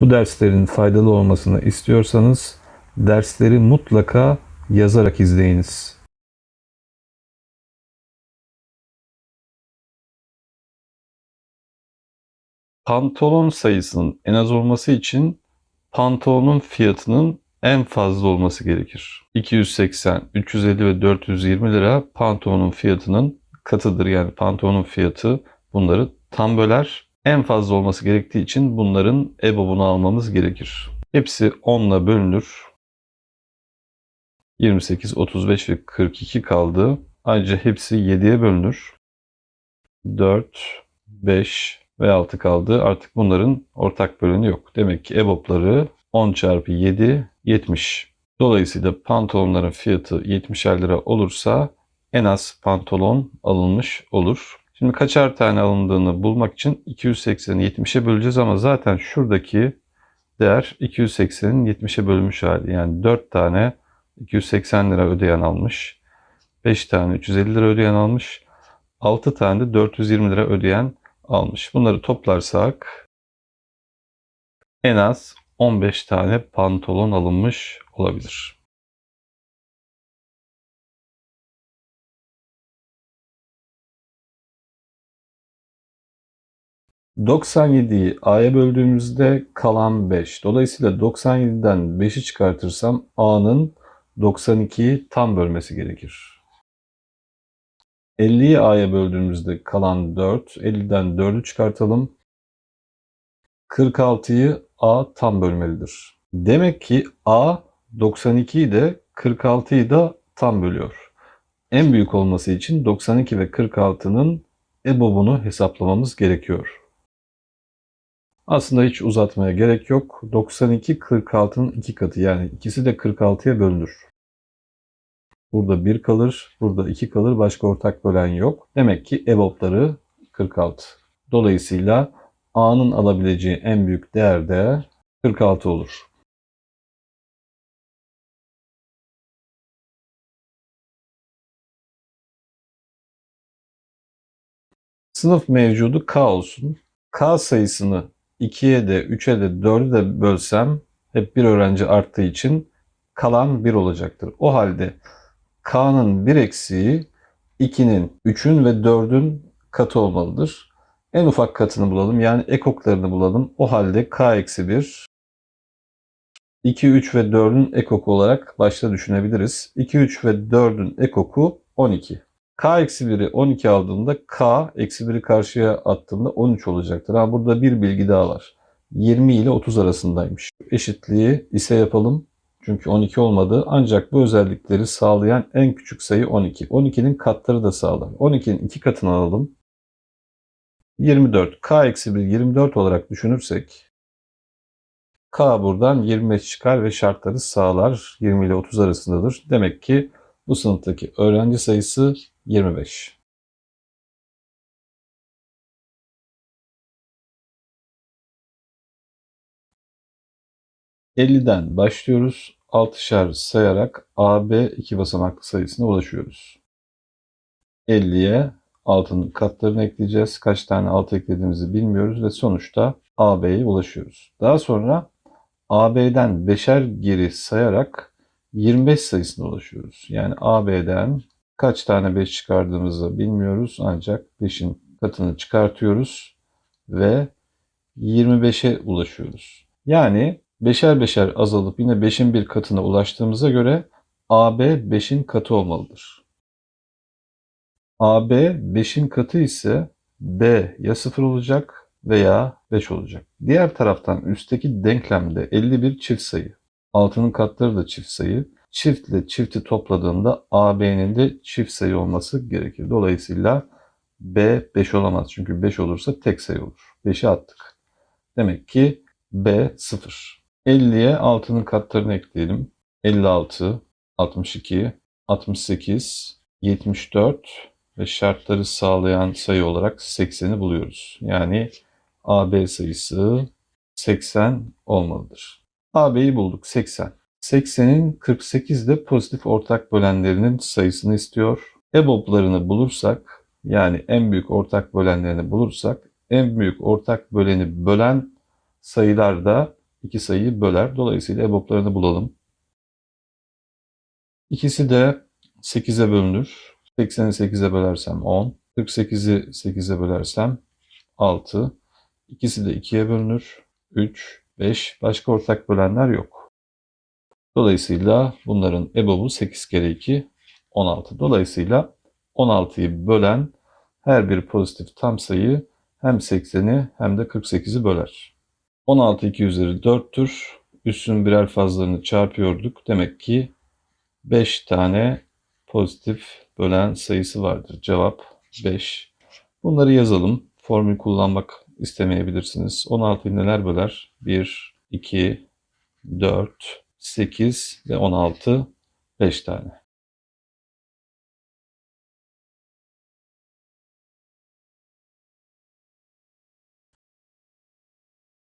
Bu derslerin faydalı olmasını istiyorsanız dersleri mutlaka yazarak izleyiniz. Pantolon sayısının en az olması için pantolonun fiyatının en fazla olması gerekir. 280, 350 ve 420 lira pantolonun fiyatının katıdır. Yani pantolonun fiyatı bunları tam böler. En fazla olması gerektiği için bunların EBOB'unu almamız gerekir. Hepsi 10 ile bölünür. 28, 35 ve 42 kaldı. Ayrıca hepsi 7'ye bölünür. 4, 5 ve 6 kaldı. Artık bunların ortak böleni yok. Demek ki EBOB'ları 10 çarpı 7, 70. Dolayısıyla pantolonların fiyatı 70'er lira olursa en az pantolon alınmış olur. Şimdi kaçar tane alındığını bulmak için 280'i 70'e böleceğiz ama zaten şuradaki değer 280'in 70'e bölünmüş hali. Yani 4 tane 280 lira ödeyen almış. 5 tane 350 lira ödeyen almış. 6 tane de 420 lira ödeyen almış. Bunları toplarsak en az 15 tane pantolon alınmış olabilir. ...97'yi A'ya böldüğümüzde kalan 5. Dolayısıyla 97'den 5'i çıkartırsam A'nın 92'yi tam bölmesi gerekir. 50'yi A'ya böldüğümüzde kalan 4. 50'den 4'ü çıkartalım. 46'yı A tam bölmelidir. Demek ki A 92'yi de 46'yı da tam bölüyor. En büyük olması için 92 ve 46'nın EBOB'unu hesaplamamız gerekiyor. Aslında hiç uzatmaya gerek yok. 92 46'nın iki katı yani ikisi de 46'ya bölünür. Burada 1 kalır, burada 2 kalır, başka ortak bölen yok. Demek ki EBOB'ları 46. Dolayısıyla A'nın alabileceği en büyük değer de 46 olur. Sınıf mevcudu K olsun. K sayısını 2'ye de, 3'e de, 4'e de bölsem hep bir öğrenci arttığı için kalan 1 olacaktır. O halde K'nın bir eksiği 2'nin, 3'ün ve 4'ün katı olmalıdır. En ufak katını bulalım. Yani ekoklarını bulalım. O halde K eksi 1 2, 3 ve 4'ün ekoku olarak başta düşünebiliriz. 2, 3 ve 4'ün ekoku 12. K eksi 1'i 12 aldığımda K eksi 1'i karşıya attığımda 13 olacaktır. Ha, burada bir bilgi daha var. 20 ile 30 arasındaymış. Eşitliği ise yapalım. Çünkü 12 olmadı. Ancak bu özellikleri sağlayan en küçük sayı 12. 12'nin katları da sağlar. 12'nin iki katını alalım. 24. K eksi 1 24 olarak düşünürsek K buradan 25 çıkar ve şartları sağlar. 20 ile 30 arasındadır. Demek ki bu sınıftaki öğrenci sayısı 25. ...50'den başlıyoruz. Altışar sayarak AB iki basamaklı sayısına ulaşıyoruz. 50'ye altının katlarını ekleyeceğiz. Kaç tane alt eklediğimizi bilmiyoruz ve sonuçta AB'ye ulaşıyoruz. Daha sonra AB'den beşer geri sayarak 25 sayısına ulaşıyoruz. Yani AB'den kaç tane 5 çıkardığımızı bilmiyoruz ancak 5'in katını çıkartıyoruz ve 25'e ulaşıyoruz. Yani beşer beşer azalıp yine 5'in bir katına ulaştığımıza göre AB 5'in katı olmalıdır. AB 5'in katı ise B ya 0 olacak veya 5 olacak. Diğer taraftan üstteki denklemde 51 çift sayı. Altının katları da çift sayı. Çiftle çifti topladığında AB'nin de çift sayı olması gerekir. Dolayısıyla B 5 olamaz. Çünkü 5 olursa tek sayı olur. 5'i attık. Demek ki B 0. 50'ye 6'nın katlarını ekleyelim. 56, 62, 68, 74 ve şartları sağlayan sayı olarak 80'i buluyoruz. Yani AB sayısı 80 olmalıdır. AB'yi bulduk 80. 80'in 48 de pozitif ortak bölenlerinin sayısını istiyor. EBOB'larını bulursak yani en büyük ortak bölenlerini bulursak en büyük ortak böleni bölen sayılar da iki sayıyı böler. Dolayısıyla EBOB'larını bulalım. İkisi de 8'e bölünür. 80'i 8'e bölersem 10. 48'i 8'e bölersem 6. İkisi de 2'ye bölünür. 3, 5. Başka ortak bölenler yok. Dolayısıyla bunların EBOB'u 8 kere 2, 16. Dolayısıyla 16'yı bölen her bir pozitif tam sayı hem 80'i hem de 48'i böler. 16 2 üzeri 4'tür. Üssün birer fazlarını çarpıyorduk. Demek ki 5 tane pozitif bölen sayısı vardır. Cevap 5. Bunları yazalım. Formül kullanmak istemeyebilirsiniz. 16'yı neler böler? 1, 2, 4, 8 ve 16 5 tane.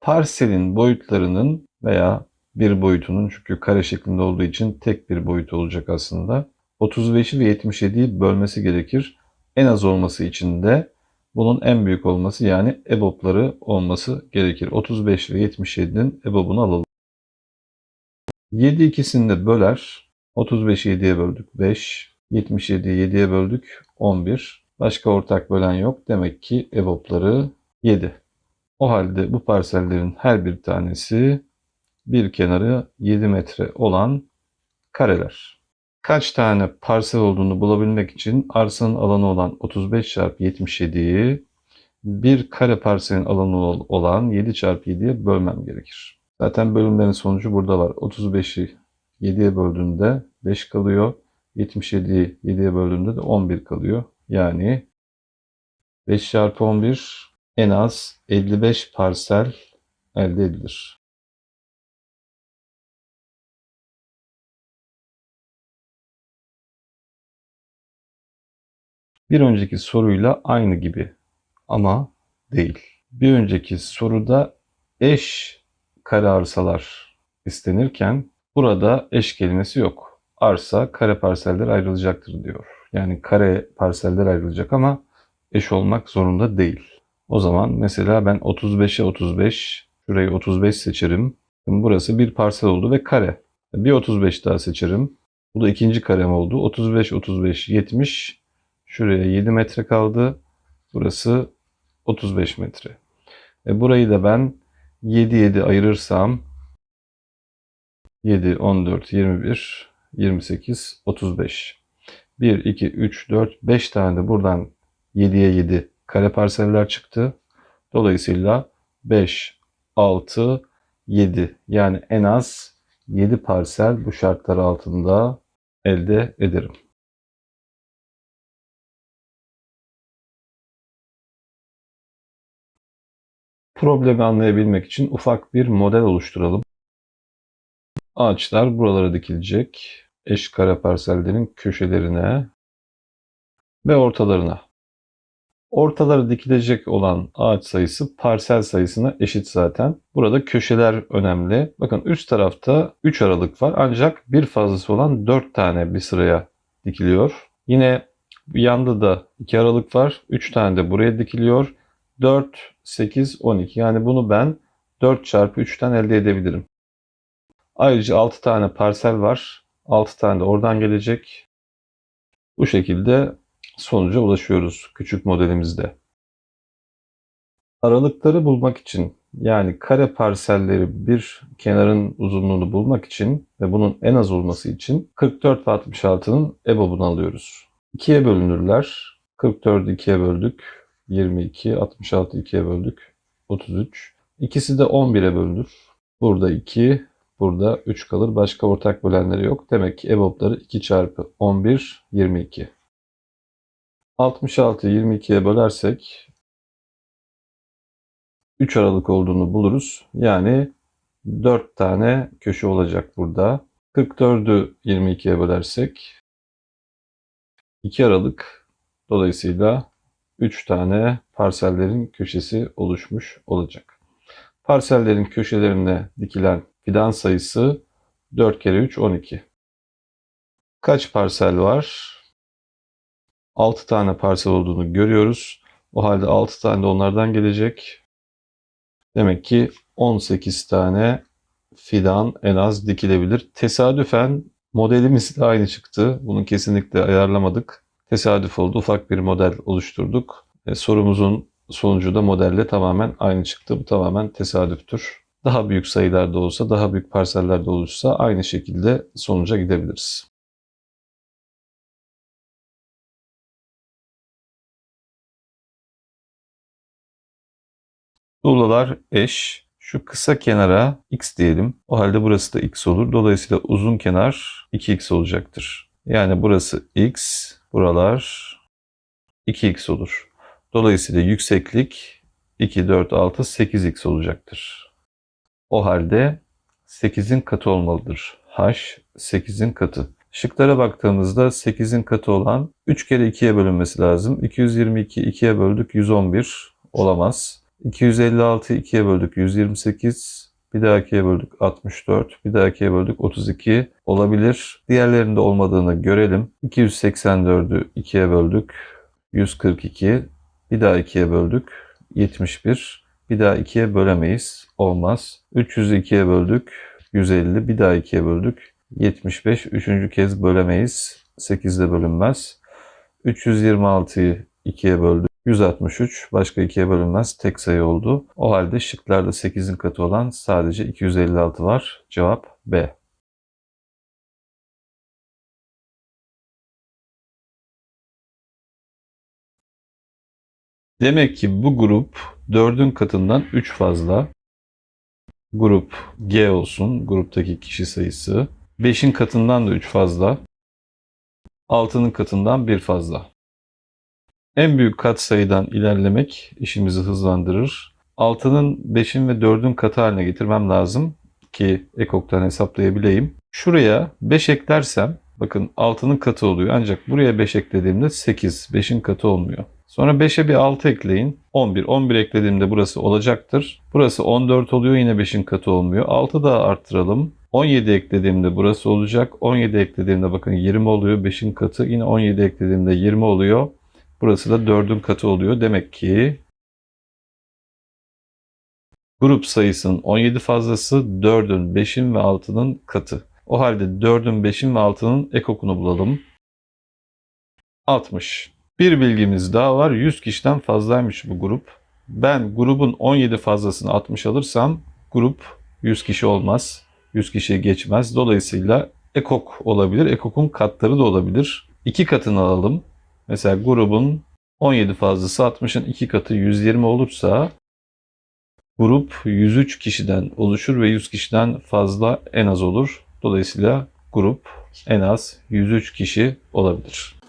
Parselin boyutlarının veya bir boyutunun çünkü kare şeklinde olduğu için tek bir boyut olacak aslında. 35'i ve 77'yi bölmesi gerekir. En az olması için de bunun en büyük olması yani EBOB'ları olması gerekir. 35 ve 77'nin EBOB'unu alalım. 7 ikisini de böler. 35'i 7'ye böldük 5. 77'yi 7'ye böldük 11. Başka ortak bölen yok. Demek ki EBOB'ları 7. O halde bu parsellerin her bir tanesi bir kenarı 7 metre olan kareler. Kaç tane parsel olduğunu bulabilmek için arsanın alanı olan 35 çarpı 77'yi bir kare parselin alanı olan 7 çarpı 7'ye bölmem gerekir. Zaten bölümlerin sonucu burada var. 35'i 7'ye böldüğünde 5 kalıyor. 77'yi 7'ye böldüğünde de 11 kalıyor. Yani 5 çarpı 11 en az 55 parsel elde edilir. Bir önceki soruyla aynı gibi ama değil. Bir önceki soruda eş kare arsalar istenirken burada eş kelimesi yok. Arsa kare parseller ayrılacaktır diyor. Yani kare parseller ayrılacak ama eş olmak zorunda değil. O zaman mesela ben 35'e 35, şurayı 35 seçerim. Burası bir parsel oldu ve kare. Bir 35 daha seçerim. Bu da ikinci karem oldu. 35, 35, 70. Şuraya 7 metre kaldı. Burası 35 metre. E burayı da ben 7, 7 ayırırsam 7, 14, 21, 28, 35. 1, 2, 3, 4, 5 tane de buradan 7'ye 7 kare parseller çıktı. Dolayısıyla 5, 6, 7 yani en az 7 parsel bu şartlar altında elde ederim. Problemi anlayabilmek için ufak bir model oluşturalım. Ağaçlar buralara dikilecek. Eş kare parsellerin köşelerine ve ortalarına. Ortaları dikilecek olan ağaç sayısı parsel sayısına eşit zaten. Burada köşeler önemli. Bakın üst tarafta 3 aralık var ancak bir fazlası olan 4 tane bir sıraya dikiliyor. Yine yanda da 2 aralık var. 3 tane de buraya dikiliyor. 4, 8, 12. Yani bunu ben 4 çarpı 3'ten elde edebilirim. Ayrıca 6 tane parsel var. 6 tane de oradan gelecek. Bu şekilde sonuca ulaşıyoruz küçük modelimizde. Aralıkları bulmak için yani kare parselleri bir kenarın uzunluğunu bulmak için ve bunun en az olması için 44 ve 66'nın EBOB'unu alıyoruz. 2'ye bölünürler. 44'ü 2'ye böldük. 22, 66 2'ye böldük. 33. İkisi de 11'e bölünür. Burada 2, burada 3 kalır. Başka ortak bölenleri yok. Demek ki EBOB'ları 2 çarpı 11, 22. 66'yı 22'ye bölersek 3 aralık olduğunu buluruz. Yani 4 tane köşe olacak burada. 44'ü 22'ye bölersek 2 aralık dolayısıyla 3 tane parsellerin köşesi oluşmuş olacak. Parsellerin köşelerine dikilen fidan sayısı 4 kere 3 12. Kaç parsel var? 6 tane parsel olduğunu görüyoruz. O halde 6 tane de onlardan gelecek. Demek ki 18 tane fidan en az dikilebilir. Tesadüfen modelimiz de aynı çıktı. Bunu kesinlikle ayarlamadık. Tesadüf oldu. Ufak bir model oluşturduk. E, sorumuzun sonucu da modelle tamamen aynı çıktı. Bu tamamen tesadüftür. Daha büyük sayılarda olsa, daha büyük parsellerde olursa aynı şekilde sonuca gidebiliriz. Tuğlalar eş. Şu kısa kenara x diyelim. O halde burası da x olur. Dolayısıyla uzun kenar 2x olacaktır. Yani burası x, buralar 2x olur. Dolayısıyla yükseklik 2, 4, 6, 8x olacaktır. O halde 8'in katı olmalıdır. H 8'in katı. Şıklara baktığımızda 8'in katı olan 3 kere 2'ye bölünmesi lazım. 222 2'ye böldük 111 olamaz. 256 2'ye böldük 128. Bir daha 2'ye böldük 64. Bir daha 2'ye böldük 32 olabilir. Diğerlerinde olmadığını görelim. 284'ü 2'ye böldük 142. Bir daha 2'ye böldük 71. Bir daha 2'ye bölemeyiz. Olmaz. 300'ü 2'ye böldük 150. Bir daha 2'ye böldük 75. Üçüncü kez bölemeyiz. 8'de bölünmez. 326'yı 2'ye böldük. 163 başka ikiye bölünmez tek sayı oldu. O halde şıklarda 8'in katı olan sadece 256 var. Cevap B. Demek ki bu grup 4'ün katından 3 fazla. Grup G olsun. Gruptaki kişi sayısı. 5'in katından da 3 fazla. 6'nın katından 1 fazla. En büyük katsayıdan ilerlemek işimizi hızlandırır. 6'nın 5'in ve 4'ün katı haline getirmem lazım ki ekoktan hesaplayabileyim. Şuraya 5 eklersem bakın 6'nın katı oluyor ancak buraya 5 eklediğimde 8. 5'in katı olmuyor. Sonra 5'e bir 6 ekleyin. 11. 11 eklediğimde burası olacaktır. Burası 14 oluyor yine 5'in katı olmuyor. 6 daha arttıralım. 17 eklediğimde burası olacak. 17 eklediğimde bakın 20 oluyor. 5'in katı. Yine 17 eklediğimde 20 oluyor. Burası da 4'ün katı oluyor. Demek ki grup sayısının 17 fazlası 4'ün, 5'in ve 6'nın katı. O halde 4'ün, 5'in ve 6'nın ekokunu bulalım. 60. Bir bilgimiz daha var. 100 kişiden fazlaymış bu grup. Ben grubun 17 fazlasını 60 alırsam grup 100 kişi olmaz. 100 kişiye geçmez. Dolayısıyla ekok olabilir. Ekokun katları da olabilir. İki katını alalım. Mesela grubun 17 fazlası 60'ın 2 katı 120 olursa grup 103 kişiden oluşur ve 100 kişiden fazla en az olur. Dolayısıyla grup en az 103 kişi olabilir.